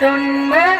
தொன்மவேரின்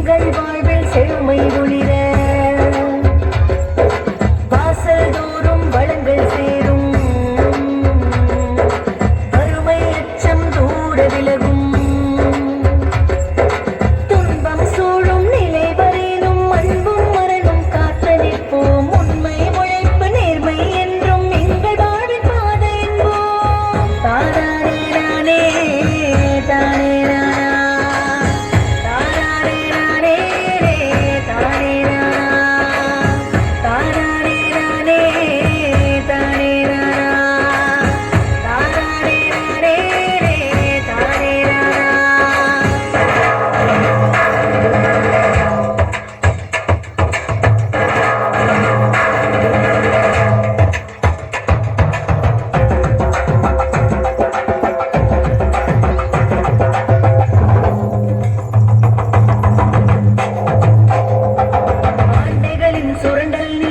எங்கள் வாழ்வில் செழுமை ஒளிர ஆண்டைகளின்